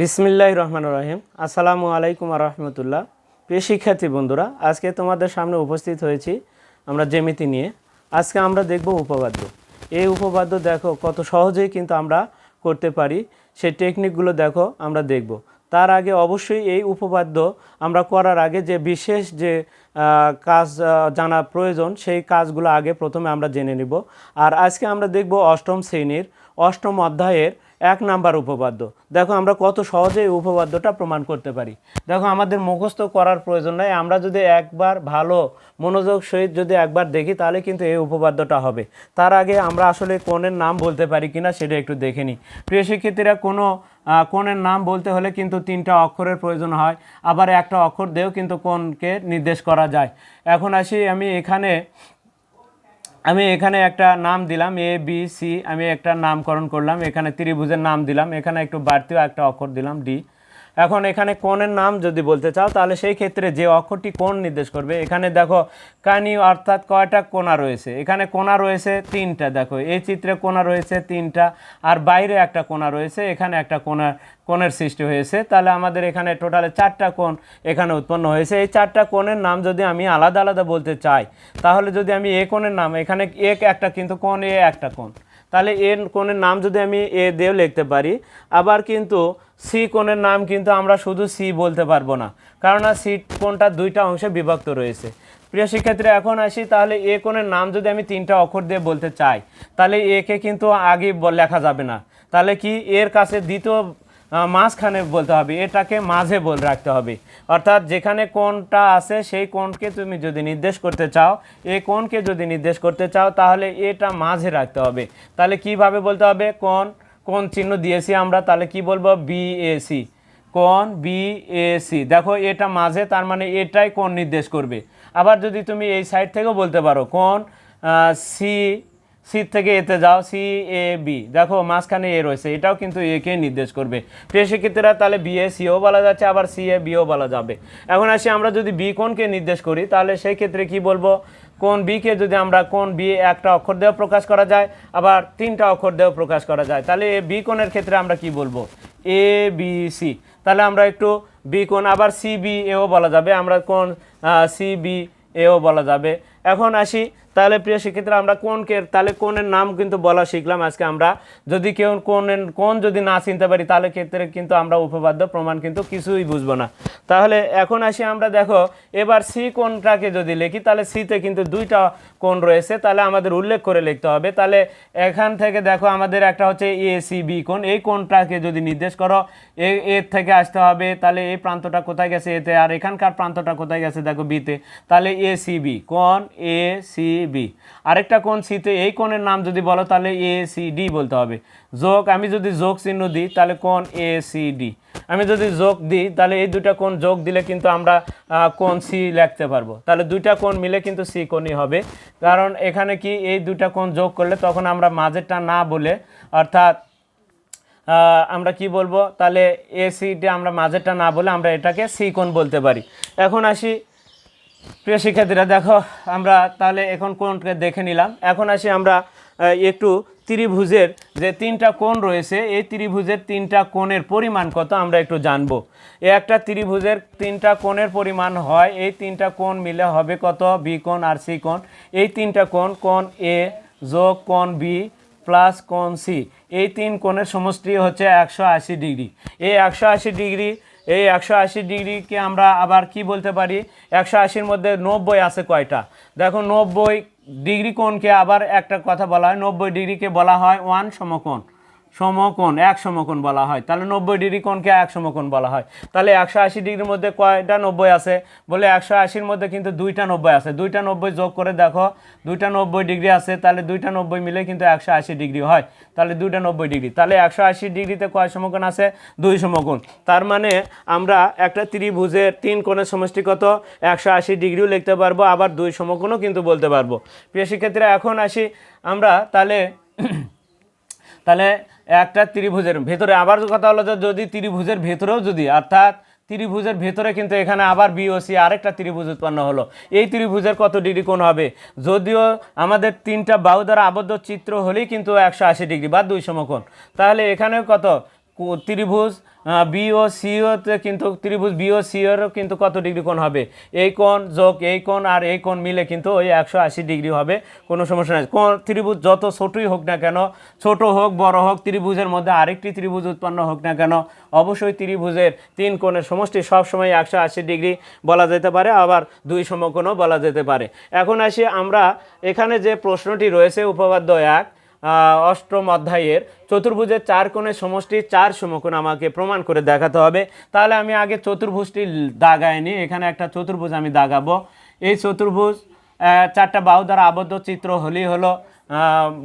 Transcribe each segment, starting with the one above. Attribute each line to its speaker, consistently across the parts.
Speaker 1: বিসমিল্লাহ রহমান রহিম। আসসালামু আলাইকুম রহমতুল্লাহ। প্রিয় শিক্ষার্থী বন্ধুরা, আজকে তোমাদের সামনে উপস্থিত হয়েছি আমরা জ্যামিতি নিয়ে। আজকে আমরা দেখব উপপাদ্য। এই উপপাদ্য দেখো কত সহজেই কিন্তু আমরা করতে পারি। সেই টেকনিকগুলো দেখো, আমরা দেখব। তার আগে অবশ্যই এই উপপাদ্য আমরা করার আগে যে বিশেষ যে কাজ জানা প্রয়োজন, সেই কাজগুলো আগে প্রথমে আমরা জেনে নিব। আর আজকে আমরা দেখব অষ্টম শ্রেণির অষ্টম অধ্যায়ের এক নাম্বার উপপাদ্য। দেখো, আমরা কত সহজে এই উপপাদ্যটা প্রমাণ করতে পারি। দেখো, আমাদের মুখস্থ করার প্রয়োজন নাই। আমরা যদি একবার ভালো মনোযোগ সহিত যদি একবার দেখি, তাহলে কিন্তু এই উপপাদ্যটা হবে। তার আগে আমরা আসলে কোণের নাম বলতে পারি কিনা সেটা একটু দেখে নিই। প্রিয় শিক্ষার্থীরা, কোনো কোণের নাম বলতে হলে কিন্তু তিনটা অক্ষরের প্রয়োজন হয়। আবার একটা অক্ষর দিয়েও কিন্তু কোণকে নির্দেশ করা যায়। এখন আসি আমি এখানে আমি এখানে একটা নাম দিলাম এ বি সি আমি একটা নামকরণ করলাম, এখানে ত্রিভুজের নাম দিলাম, এখানে একটু বাড়তিও একটা অক্ষর দিলাম ডি এখন এখানে কোণের নাম যদি বলতে চাও, তাহলে সেই ক্ষেত্রে যে অক্ষরটি কোণ নির্দেশ করবে, এখানে দেখো কানি অর্থাৎ কয়টা কোণা রয়েছে? এখানে কোণা রয়েছে তিনটা, দেখো, এই চিত্রে কোণা রয়েছে তিনটা, আর বাইরে একটা কোণা রয়েছে, এখানে একটা কোণা, কোণের সৃষ্টি হয়েছে। তাহলে আমাদের এখানে টোটালে চারটা কোণ এখানে উৎপন্ন হয়েছে। এই চারটা কোণের নাম যদি আমি আলাদা আলাদা বলতে চাই, তাহলে যদি আমি এ কোণের নাম, এখানে এক একটা কিন্তু কোণ, এ একটা কোণ। তাহলে এ কোণের নাম যদি আমি এ দিয়েও লিখতে পারি, আবার কিন্তু সি কোণের নাম কিন্তু আমরা শুধু সি বলতে পারব না, কারণ সি কোণটা দুইটা অংশে বিভক্ত রয়েছে। প্রিয় শিক্ষার্থীরা, এখন আসি, তাহলে এ কোণের নাম যদি আমি তিনটা অক্ষর দিয়ে বলতে চাই, তাহলে একে কিন্তু আগে লেখা যাবে না। তাহলে কি এর কাছে দ্বিতীয় মাঝখানে বলতে হবে, এটাকে মাঝে বল রাখতে হবে। অর্থাৎ যেখানে কোনটা আছে, সেই কোণকে তুমি যদি নির্দেশ করতে চাও এই কোণকে যদি নির্দেশ করতে চাও, তাহলে এটা মাঝে রাখতে হবে। তাহলে কীভাবে বলতে হবে? কোন কোন চিহ্ন দিয়েছি আমরা, তাহলে কি বলব? বিএসি কোণ বিএসি দেখো, এটা মাঝে, তার মানে এটাই কোন নির্দেশ করবে। আবার যদি তুমি এই সাইড থেকেও বলতে পারো কোন সি সি থেকে এতে যাও, সি, এ, বি। দেখো, মাঝখানে এ রয়েছে। এটাও কিন্তু একে নির্দেশ করবে। প্রিয় তাহলে বি, এ সিও বলা যাচ্ছে, আবার সি, এ বিও বলা যাবে। এখন আসি আমরা যদি বি কোণকে নির্দেশ করি, তাহলে সেই ক্ষেত্রে কি বলব? কোন বিকে যদি আমরা, কোন বি, একটা অক্ষর দিয়েও প্রকাশ করা যায়, আবার তিনটা অক্ষর দিয়েও প্রকাশ করা যায়, তাহলে এ বি কোণের ক্ষেত্রে আমরা কি বলব? A, B, C. তাহলে আমরা একটু বি কোণ আবার সি, বি এও বলা যাবে। আমরা কোন সি, বি এও বলা যাবে। এখন আসি তাহলে প্রিয় শিক্ষার্থীরা আমরা কোনকে, তাহলে কোনের নাম কিন্তু বলা শিখলাম আজকে আমরা। যদি কেউ কোনের, কোন যদি না চিনতে পারি, তাহলে ক্ষেত্রে কিন্তু আমরা উপপাদ্য প্রমাণ কিন্তু কিছুই বুঝব না। তাহলে এখন আসি আমরা, দেখো, এবার সি কোনটাকে যদি লিখি, তাহলে সিতে কিন্তু দুইটা কোন রয়েছে। তাহলে আমাদের উল্লেখ করে লিখতে হবে। তাহলে এখান থেকে দেখো, আমাদের একটা হচ্ছে এ, সি, বি কোন এই কোনটাকে যদি নির্দেশ করো, এ এর থেকে আসতে হবে, তাহলে এই প্রান্তটা কোথায় গেছে? এতে, আর এখানকার প্রান্তটা কোথায় গেছে? দেখো বিতে তাহলে এ, সি, বি কোণ, এ, সি বি আরেকটা কোণ সিতে এই কোণের নাম যদি বলো, তাহলে এ সি ডি বলতে হবে। যোগ, আমি যদি যোগ চিহ্ন দিই, তাহলে কোণ এ সি ডি আমি যদি যোগ দিই, তাহলে এই দুটা কোণ যোগ দিলে কিন্তু আমরা কোণ সি লিখতে পারব। তাহলে দুইটা কোণ মিলে কিন্তু সি কোণই হবে। কারণ এখানে কি এই দুটা কোণ যোগ করলে তখন আমরা মাঝেরটা না বলে, অর্থাৎ আমরা কি বলব? তাহলে এ সিটা আমরা মাঝেরটা না বলে আমরা এটাকে সি কোণ বলতে পারি। এখন আসি প্রিয় শিক্ষার্থীরা, দেখো, আমরা তাহলে এখন কোণকে দেখে নিলাম। এখন আসি আমরা একটু ত্রিভুজের যে তিনটা কোণ রয়েছে, এই ত্রিভুজের তিনটা কোণের পরিমাণ কত আমরা একটু জানব। একটা ত্রিভুজের তিনটা কোণের পরিমাণ হয়, এই তিনটা কোণ মিলে হবে কত? বি কোণ আর সি কোণ। এই তিনটা কোণ কোণ এ যোগ কোণ বি প্লাস কোণ সি। এই তিন কোণের সমষ্টি হচ্ছে একশো আশি ডিগ্রি। এই একশো আশি ডিগ্রি এই একশো আশি ডিগ্রিকে আমরা আবার কি বলতে পারি? একশো আশির মধ্যে নব্বই আছে কয়টা? দেখো, নব্বই ডিগ্রি কোণকে আবার একটা কথা বলা হয়। নব্বই ডিগ্রিকে বলা হয় ওয়ান সমকোণ। সমকোণ, এক সমকোণ বলা হয়। তাহলে নব্বই ডিগ্রি কোণকে এক সমকোণ বলা হয়। তাহলে একশো আশি ডিগ্রির মধ্যে কয়টা নব্বই আছে? বলে একশো আশির মধ্যে কিন্তু দুইটা নব্বই আছে। দুইটা নব্বই যোগ করে দেখো, দুইটা নব্বই ডিগ্রি আছে, তাহলে দুইটা নব্বই মিলে কিন্তু একশো আশি ডিগ্রি হয়। তাহলে দুইটা নব্বই ডিগ্রি। তাহলে একশো আশি ডিগ্রিতে কয় সমকোণ আছে? দুই সমকোণ। তার মানে আমরা একটা ত্রিভুজের তিন কোণের সমষ্টি কত? একশো আশি ডিগ্রিও লিখতে পারব, আবার দুই সমকোণও কিন্তু বলতে পারব। প্রিয় শিক্ষার্থীরা, এখন আসি আমরা তাহলে তাহলে একটা ত্রিভুজের ভেতরে আবার কথা হলো যে যদি ত্রিভুজের ভেতরেও যদি, অর্থাৎ ত্রিভুজের ভেতরে কিন্তু এখানে আবার বিওসি আরেকটা ত্রিভুজ উৎপন্ন হলো। এই ত্রিভুজের কত ডিগ্রি কোণ হবে? যদিও আমাদের তিনটা বাহু দ্বারা আবদ্ধ চিত্র হলেই কিন্তু একশো আশি ডিগ্রি বা দুই সমকোণ। তাহলে এখানেও কত? ত্রিভুজ বি ও সিওতে কিন্তু ত্রিভুজ, বি ও সিওরও কিন্তু কত ডিগ্রি কোণ হবে? এই কোণ যোগ এই কোণ আর এই কোণ মিলে কিন্তু ওই একশো আশি ডিগ্রি হবে, কোনো সমস্যা নেই। কোণ, ত্রিভুজ যত ছোটই হোক না কেন, ছোট হোক, বড় হোক, ত্রিভুজের মধ্যে আরেকটি ত্রিভুজ উৎপন্ন হোক না কেন, অবশ্যই ত্রিভুজের তিন কোণের সমষ্টি সবসময় একশো আশি ডিগ্রি বলা যেতে পারে, আবার দুই সমকোণও বলা যেতে পারে। এখন আসি আমরা, এখানে যে প্রশ্নটি রয়েছে উপপাদ্য এক অষ্টম অধ্যায়ের চতুর্ভুজের চার কোণের সমষ্টি চার সমকোণ আমাকে প্রমাণ করে দেখাতে হবে। তাহলে আমি আগে চতুর্ভুজটি দাগায় নিই। এখানে একটা চতুর্ভুজ আমি দাগাবো। এই চতুর্ভুজ চারটা বাহু দ্বারা আবদ্ধ চিত্র হলেই হলো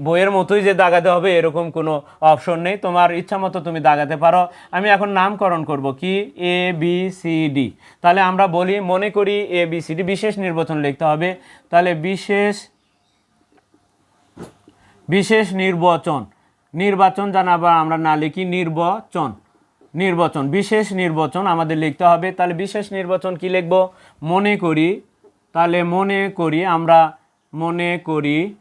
Speaker 1: বইয়ের মতোই যে দাগাতে হবে, এরকম কোনো অপশন নেই। তোমার ইচ্ছা মতো তুমি দাগাতে পারো। আমি এখন নামকরণ করব কি? এ বি সি ডি তাহলে আমরা বলি, মনে করি এ বি সি ডি বিশেষ নির্বাচন লিখতে হবে। তাহলে বিশেষ বিশেষ নির্বাচন। নির্বাচন জানাবা, আমরা না লিখি নির্বাচন। নির্বাচন, বিশেষ নির্বাচন আমাদের লিখতে হবে। তাহলে বিশেষ নির্বাচন কি লিখব? মনে করি। তাহলে মনে করি, আমরা মনে করি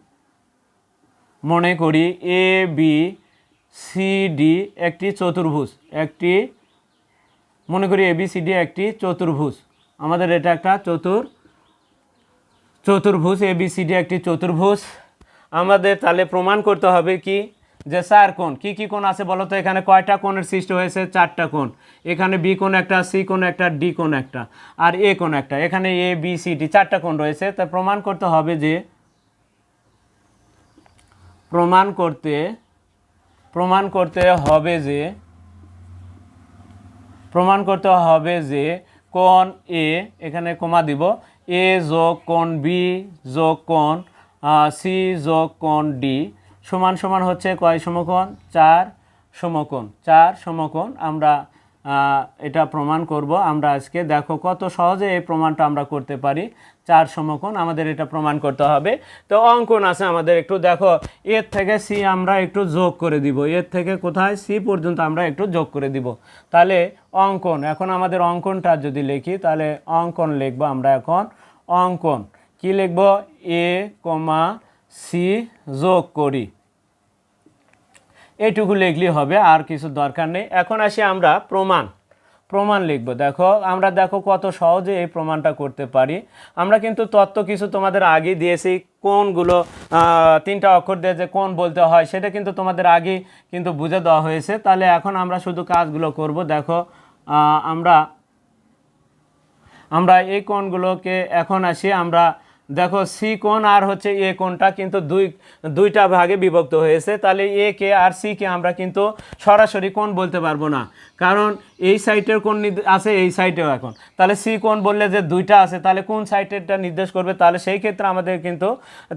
Speaker 1: মনে করি এ বি সি ডি একটি চতুর্ভুজ। একটি, মনে করি এ বি সি ডি একটি চতুর্ভুজ। আমাদের এটা একটা চতুর, চতুর্ভুজ এ বি সি ডি একটি চতুর্ভুজ। আমাদের তাহলে প্রমাণ করতে হবে কি? যে চার কোন? কি কি কোণ আছে বলো তো? এখানে কয়টা কোণের সৃষ্টি হয়েছে? চারটা কোণ। এখানে বি কোণ একটা, সি কোণ একটা, ডি কোণ একটা আর এ কোণ একটা। এখানে এ, বি, সি, ডি চারটা কোণ রয়েছে। তা প্রমাণ করতে হবে যে প্রমাণ করতে প্রমাণ করতে হবে যে, প্রমাণ করতে হবে যে কোণ এ, এখানে কমা দিব, এ যোগ কোণ, বি যোগ কোণ সি যোগ কোণ ডি সমান সমান হচ্ছে কয় সমকোণ? চার সমকোণ। চার সমকোণ আমরা এটা প্রমাণ করব। আমরা আজকে দেখো কত সহজে এই প্রমাণটা আমরা করতে পারি। চার সমকোণ আমাদের এটা প্রমাণ করতে হবে। তো অঙ্কন আছে আমাদের একটু দেখো। এর থেকে সি আমরা একটু যোগ করে দিব। এর থেকে কোথায়? সি পর্যন্ত আমরা একটু যোগ করে দিব। তাহলে অঙ্কন, এখন আমাদের অঙ্কনটা যদি লিখি, তাহলে অঙ্কন লিখব আমরা এখন। অঙ্কন কি লিখব? এ কমা সি যোগ করি। এইটুকু লিখলে হবে, আর কিছু দরকার নেই। এখন আসি আমরা প্রমাণ। প্রমাণ লিখব। দেখো, আমরা দেখো কত সহজে এই প্রমাণটা করতে পারি। আমরা কিন্তু তত্ত্ব কিছু তোমাদের আগে দিয়েছি, কোনগুলো তিনটা অক্ষর দিয়ে যে কোন বলতে হয়, সেটা কিন্তু তোমাদের আগে কিন্তু বুঝে দেওয়া হয়েছে। তাহলে এখন আমরা শুধু কাজগুলো করব। দেখো আমরা আমরা এই কোণগুলোকে এখন আসি আমরা দেখো সি কোণ আর হচ্ছে এ কোণটা কিন্তু দুই, দুইটা ভাগে বিভক্ত হয়েছে। তাহলে এ কে আর সি কে আমরা কিন্তু সরাসরি কোণ বলতে পারব না। কারণ এই সাইটের কোন আছে এই সাইটেও এখন। তাহলে সি কোন বললে যে দুইটা আছে, তাহলে কোন সাইটেরটা নির্দেশ করবে? তাহলে সেই ক্ষেত্রে আমাদের কিন্তু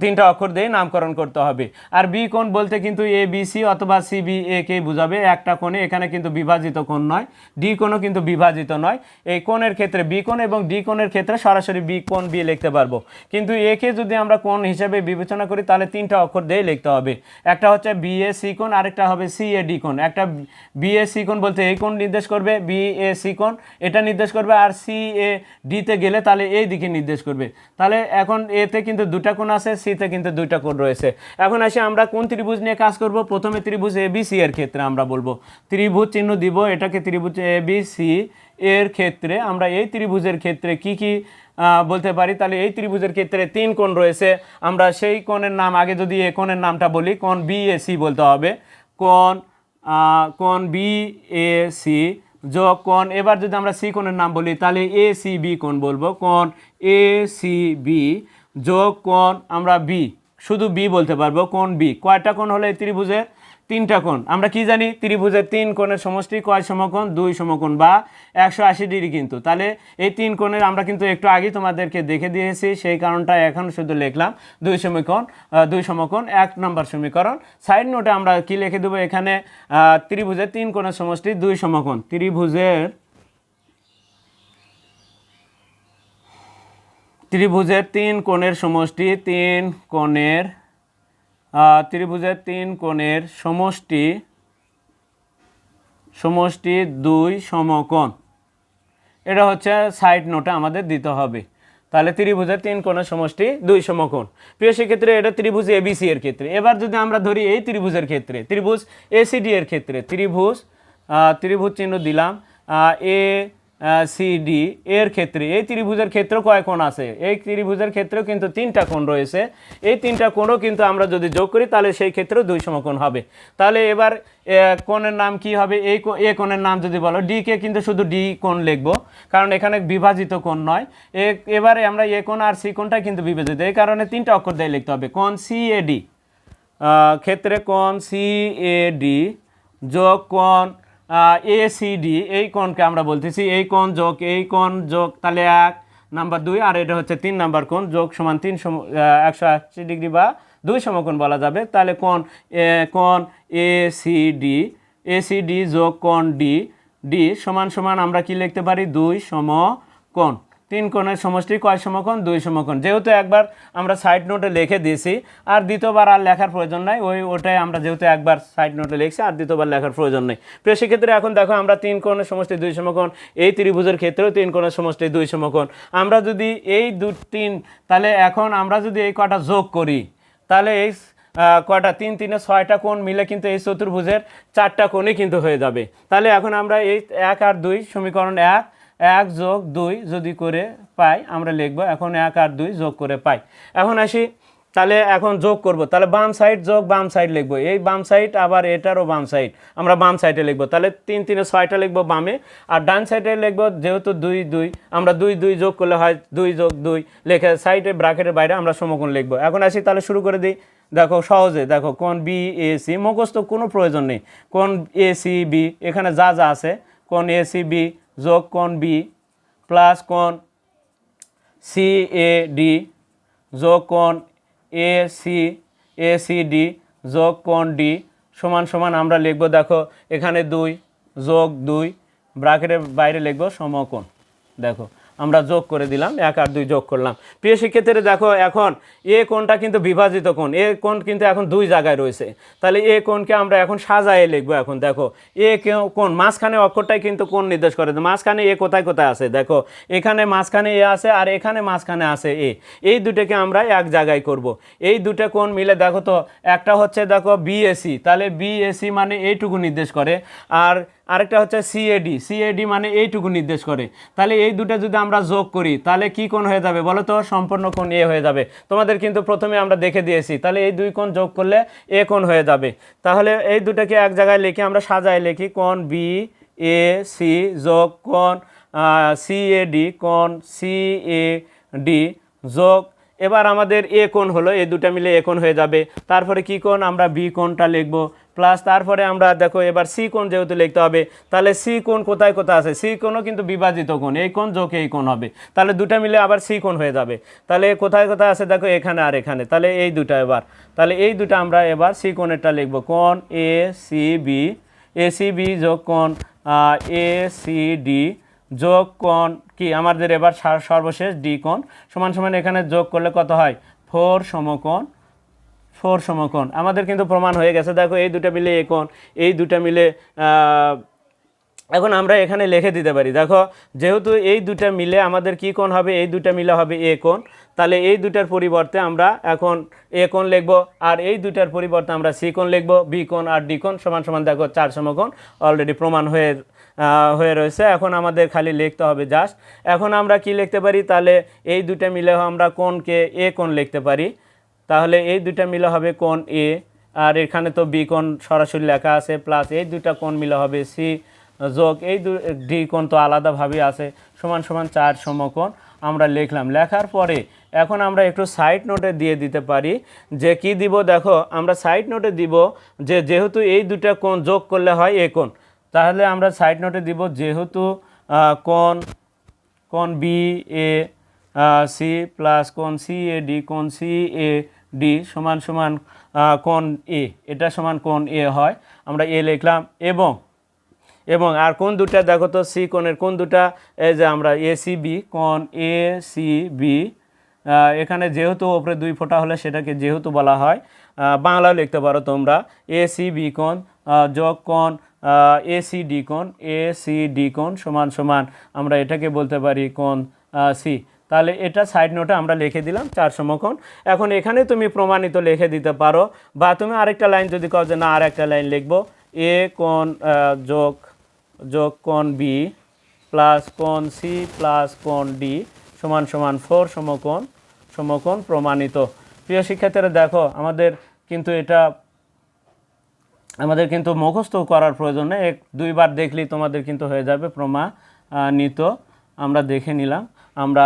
Speaker 1: তিনটা অক্ষর দিয়ে নামকরণ করতে হবে। আর বি কোন বলতে কিন্তু এ বি সি অথবা সি বি এ কে বোঝাবে? একটা কোণে, এখানে কিন্তু বিভাজিত কোণ নয়। ডি কোণও কিন্তু বিভাজিত নয়। এই কোণের ক্ষেত্রে বি কোণ এবং ডি কোণের ক্ষেত্রে সরাসরি বি কোণ বি লিখতে পারব। কিন্তু একে যদি আমরা কোণ হিসেবে বিবেচনা করি, তাহলে তিনটা অক্ষর দিয়ে লিখতে হবে। একটা হচ্ছে বি এ সি কোণ, আরেকটা হবে সি এ ডি কোণ। একটা বি এ সি কোণ বলতে এই কোণ নির্দেশ করবে? বি এ সি কোণ এটা নির্দেশ করবে আর সি এ ডিতে গেলে তাহলে এই দিকে নির্দেশ করবে। তাহলে এখন এতে কিন্তু দুটা কোণ আছে সিতে কিন্তু দুইটা কোণ রয়েছে। এখন আসি আমরা কোন ত্রিভুজ নিয়ে কাজ করব? প্রথমে ত্রিভুজ এ বি সি এর ক্ষেত্রে আমরা বলব। ত্রিভুজ চিহ্ন দিব, এটাকে ত্রিভুজ এ বি সি এর ক্ষেত্রে। আমরা এই ত্রিভুজের ক্ষেত্রে কি কি বলতে পারি? তাহলে এই ত্রিভুজের ক্ষেত্রে তিন কোণ রয়েছে। আমরা সেই কোণের নাম, আগে যদি এ কোণের নামটা বলি, কোণ বি এ সি বলতে হবে। কোণ কোণ বি এ সি যোগ কোন এবার যদি আমরা সি কোণের নাম বলি, তাহলে এ সি বি কোণ বলব। কোন এ সি বি যোগ কোন আমরা বি শুধু বি বলতে পারব কোন বি কয়টা কোণ হলে ত্রিভুজের? তিনটা কোণ। আমরা কি জানি? ত্রিভুজের তিন কোণের সমষ্টি কয় সমকোণ? দুই সমকোণ বা একশো আশি ডিগ্রি কিন্তু। তাহলে এই তিন কোণের আমরা কিন্তু একটু আগে তোমাদেরকে দেখে দিয়েছি, সেই কারণটা এখন শুধু লিখলাম দুই সমীকরণ দুই সমকোণ, এক নম্বর সমীকরণ। সাইড নোটে আমরা কি লিখে দেবো? এখানে ত্রিভুজের তিন কোণের সমষ্টি দুই সমকোণ। ত্রিভুজের ত্রিভুজের তিন কোণের সমষ্টি তিন কোণের ত্রিভুজের তিন কোণের সমষ্টি সমষ্টি দুই সমকোণ। এটা হচ্ছে সাইড নোটে আমাদের দিতে হবে। তাহলে ত্রিভুজের তিন কোণের সমষ্টি দুই সমকোণ। প্রিয়, সেক্ষেত্রে এটা ত্রিভুজ এবিসি এর ক্ষেত্রে। এবার যদি আমরা ধরি এই ত্রিভুজের ক্ষেত্রে, ত্রিভুজ এসিডি এর ক্ষেত্রে, ত্রিভুজ ত্রিভুজ চিহ্ন দিলাম এ সি ডি এর ক্ষেত্রে, এই ত্রিভুজের ক্ষেত্রে কয় কোণ আছে। এই ত্রিভুজের ক্ষেত্রেও কিন্তু তিনটা কোণ রয়েছে। এই তিনটা কোণও কিন্তু আমরা যদি যোগ করি, তাহলে সেই ক্ষেত্রেও দুই সমকোণ হবে। তাহলে এবার কোণের নাম কি হবে? এই এ কোণের নাম যদি বলো ডি কে কিন্তু শুধু ডি কোণ লিখব, কারণ এখানে বিভাজিত কোণ নয়। এবারে আমরা এ কোণ আর সি কোণটা কিন্তু বিভাজিত। এই কারণে তিনটা অক্ষর দিয়ে লিখতে হবে। কোণ সি এ ডি ক্ষেত্রে কোণ সি এ ডি যোগ কোণ এ সি ডি এই কোণকে আমরা বলতেছি। এই কোণ যোগ, এই কোণ যোগ, তাহলে এক, নাম্বার দুই, আর এটা হচ্ছে তিন নাম্বার কোণ, যোগ সমান তিন সম একশো আশি ডিগ্রি বা দুই সমকোণ বলা যাবে। তাহলে কোণ কোণ A C D A C D যোগ কোণ ডি ডি সমান সমান আমরা কি লিখতে পারি? দুই সমকোণ। তিন কোণের সমষ্টি কয় সমকোণ? দুই সমকোণ। যেহেতু একবার আমরা সাইড নোটে লিখে দিয়েছি, আর দ্বিতীয়বার আর লেখার প্রয়োজন নাই, ওই ওটাই আমরা যেহেতু একবার সাইড নোটে লিখছি, আর দ্বিতীয়বার লেখার প্রয়োজন নেই। প্রিয়, সেক্ষেত্রে এখন দেখো আমরা তিন কোণের সমষ্টি, দুই সমকোণ, এই ত্রিভুজের ক্ষেত্রেও তিন কোণের সমষ্টি, দুই সমকোণ। আমরা যদি এই দু, তিন, তাহলে এখন আমরা যদি এই কটা যোগ করি, তাহলে এই কটা তিন, তিনে ছয়টা কোণ মিলে কিন্তু এই চতুর্ভুজের চারটা কোণই কিন্তু হয়ে যাবে। তাহলে এখন আমরা এই এক আর দুই সমীকরণ এক এক যোগ দুই যদি করে পাই, আমরা লিখব এখন এক আর দুই যোগ করে পাই। এখন আসি, তাহলে এখন যোগ করব। তাহলে বাম সাইড যোগ, বাম সাইড লিখব। এই বাম সাইড আবার এটারও বাম সাইড আমরা বাম সাইডে লিখব। তাহলে তিন তিনে ছয়টা লিখব বামে। আর ডান সাইডে লিখব যেহেতু দুই দুই, আমরা দুই দুই যোগ করলে হয় দুই যোগ দুই। লেখে সাইডে ব্রাকেটের বাইরে আমরা সমকোণ লিখব। এখন আসি, তাহলে শুরু করে দিই। দেখো সহজে, দেখো কোন বি এ সি মুখস্থ কোনো প্রয়োজন নেই। কোন এ সি বি এখানে যা যা আছে কোন এ সি বি যোগ কোণ বি প্লাস কোণ সি এ ডি যোগ কোণ A C A C D যোগ কোণ ডি সমান সমান আমরা লিখব, দেখো, এখানে দুই যোগ দুই ব্রাকেটের বাইরে লিখব সমকোণ। দেখো আমরা যোগ করে দিলাম, এক আর দুই যোগ করলাম। প্রিয় শিক্ষার্থীরা, দেখো এখন এ কোনটা কিন্তু বিভাজিত কোণ। এ কোণ কিন্তু এখন দুই জায়গায় রয়েছে। তাহলে এ কোণকে আমরা এখন সাজায়ে লিখব এখন, দেখো। এ কেউ- কোণ, মাঝখানে অক্ষরটাই কিন্তু কোণ নির্দেশ করে। মাঝখানে এ কোথায় কোথায় আছে? দেখো, এখানে মাঝখানে এ আছে আর এখানে মাঝখানে আছে এ। এই দুটোকে আমরা এক জায়গায় করব। এই দুটো কোণ মিলে, দেখো তো, একটা হচ্ছে, দেখো বিএসি তাহলে বিএসি মানে এইটুকু নির্দেশ করে। আর আরেকটা হচ্ছে সিএডি সিএডি মানে এইটুকু নির্দেশ করে। তাহলে এই দুটো যদি আমরা যোগ করি, তাহলে কি কোণ হয়ে যাবে বলো তো? সম্পূর্ণ কোণ এ হয়ে যাবে। তোমাদের কিন্তু প্রথমে আমরা দেখে দিয়েছি, তাহলে এই দুই কোণ যোগ করলে এ কোণ হয়ে যাবে। তাহলে এই দুটোকে এক জায়গায় লিখে আমরা সাজায় লিখি, কোণ বি এ সি যোগ কোণ সি এ ডি কোণ সি এ ডি যোগ এবার আমাদের এ কোণ হলো এই দুটো মিলে এ কোণ হয়ে যাবে। তারপরে কি কোণ? আমরা বি কোণটা লিখব। প্লাস তারপরে আমরা দেখো, এবার সি কোণ যেহেতু লিখতে হবে, তাহলে সি কোণ কোথায় কোথায় আছে? সি কোণও কিন্তু বিভাজিত কোণ, এই কোণ যোগ এই কোণ হবে। তাহলে দুটো মিলে আবার সি কোণ হয়ে যাবে। তাহলে কোথায় কোথায় আছে? দেখো, এখানে আর এখানে। তাহলে এই দুটো এবার। তাহলে এই দুটো আমরা এবার সি কোণেরটা লিখব। কোণ A C B A C B যোগ কোণ এ সি ডি যোগ কোণ কি? আমাদের এবার সার- সর্বশেষ ডি কোণ। সমান সমান এখানে যোগ করলে কত হয়? ফোর সমকোণ ফোর সমকোণ। আমাদের কিন্তু প্রমাণ হয়ে গেছে। দেখো, এই দুটো মিলে এ কোণ, এই দুটো মিলে এখন আমরা এখানে লিখে দিতে পারি। দেখো, যেহেতু এই দুটা মিলে আমাদের কি কোণ হবে? এই দুটা মিলে হবে এ তাহলে এই দুটার পরিবর্তে আমরা এখন এ কোণ লিখব আর এই দুটার পরিবর্তে আমরা সি কোণ লিখব বি কোণ আর ডি কোণ সমান সমান দেখো, চার সমকোণ। অলরেডি প্রমাণ হয়ে হয়ে রয়েছে। এখন আমাদের খালি লিখতে হবে জাস্ট এখন আমরা কি লিখতে পারি? তাহলে এই দুটা মিলে আমরা কোণকে এ কোন লিখতে পারি? তাহলে এই দুটা মিলে হবে কোন এ। আর এখানে তো বি কোণ সরাসরি লেখা আছে প্লাস এই দুটা কোণ মিলে হবে সি যোগ। এই দু, ডি কোণ তো আলাদাভাবে আছে, সমান সমান চার সমকোণ আমরা লিখলাম। লেখার পরে এখন আমরা একটু সাইড নোটে দিয়ে দিতে পারি যে কি দিব? দেখো, আমরা সাইড নোটে দিব যে যেহেতু এই দুটা কোণ যোগ করলে হয় এ কোণ। তাহলে আমরা সাইড নোটে দিব যেহেতু কোন কোণ বি এ সি প্লাস কোন সি এ ডি কোন সি এ ডি সমান সমান কোন এ এটা সমান কোন এ হয়। আমরা এ লিখলাম এবং এবং আর কোন দুটা দেখো তো সি কোণের কোন দুটা এই যে আমরা এ সি বি কোন এ সি বি এখানে যেহেতু ওপরে দুই ফোঁটা হলে সেটাকে যেহেতু বলা হয় বাংলাও লিখতে পারো তোমরা। এ সি বি আহ, যোগ কোণ এ সি ডি কোণ এ সি ডি কোণ সমান সমান আমরা এটাকে বলতে পারি কোণ সি তাহলে এটা সাইড নোটে আমরা লিখে দিলাম চার সমকোণ। এখন এখানে তুমি প্রমাণিত লিখে দিতে পারো বা তুমি আরেকটা লাইন যদি কও যে না আর একটা লাইন লিখব এ আহ, যোগ যোগ কোণ বি প্লাস কোণ সি প্লাস কোণ ডি সমান সমান ফোর সমকোণ সমকোণ প্রমাণিত। প্রিয় শিক্ষার্থীরা দেখো আমাদের কিন্তু এটা আমাদের কিন্তু মুখস্থ করার প্রয়োজন নেই। এক, দুইবার দেখলেই তোমাদের কিন্তু হয়ে যাবে প্রমাণিত। আমরা দেখে নিলাম। আমরা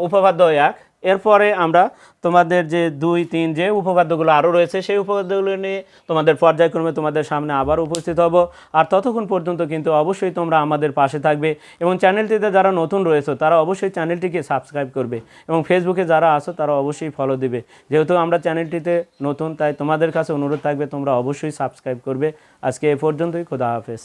Speaker 1: উপপাদ্য এক এরপরে আমরা তোমাদের যে দুই, তিন যে উপপাদ্যগুলো আরও রয়েছে, সেই উপপাদ্যগুলো নিয়ে তোমাদের পর্যায়ক্রমে তোমাদের সামনে আবার উপস্থিত হব। আর ততক্ষণ পর্যন্ত কিন্তু অবশ্যই তোমরা আমাদের পাশে থাকবে এবং চ্যানেলটিতে যারা নতুন রয়েছে, তারা অবশ্যই চ্যানেলটিকে সাবস্ক্রাইব করবে এবং ফেসবুকে যারা আসো তারা অবশ্যই ফলো দিবে। যেহেতু আমরা চ্যানেলটিতে নতুন, তাই তোমাদের কাছে অনুরোধ থাকবে, তোমরা অবশ্যই সাবস্ক্রাইব করবে। আজকে এ পর্যন্তই, খোদা হাফেজ।